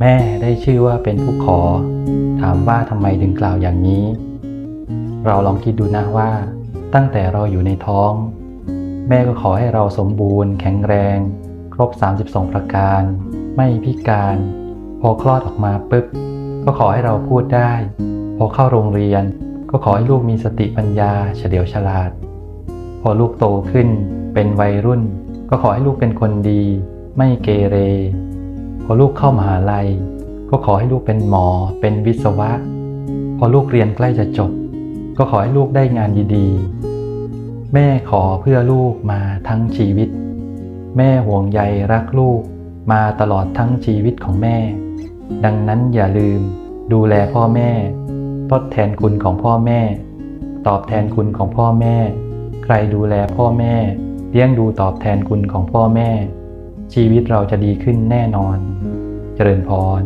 แม่ได้ชื่อว่าเป็นผู้ขอ ถามว่าทำไมถึงกล่าวอย่างนี้ เราลองคิดดูนะว่า ตั้งแต่เราอยู่ในท้อง แม่ก็ขอให้เราสมบูรณ์ แข็งแรง ครบ 32 ประการ ไม่พิการ พอคลอดออกมาปุ๊บ ก็ขอให้เราพูดได้ พอเข้าโรงเรียน ก็ขอให้ลูกมีสติปัญญา เฉลียวฉลาด พอลูกโตขึ้น เป็นวัยรุ่น ก็ขอให้ลูกเป็นคนดี ไม่เกเร พอลูกเข้ามหาลัย ก็ขอให้ลูกเป็นหมอ เป็นวิศวะ พอลูกเรียนใกล้จะจบ ก็ขอให้ลูกได้งานดีๆ แม่ขอเพื่อลูกมาทั้งชีวิต แม่ห่วงใยรักลูกมาตลอดทั้งชีวิตของแม่ ดังนั้นอย่าลืมดูแลพ่อแม่ทดแทนคุณของพ่อแม่ ตอบแทนคุณของพ่อแม่ ใครดูแลพ่อแม่ เลี้ยงดูตอบแทนคุณของพ่อแม่ ชีวิตเราจะดีขึ้นแน่นอน เจริญพร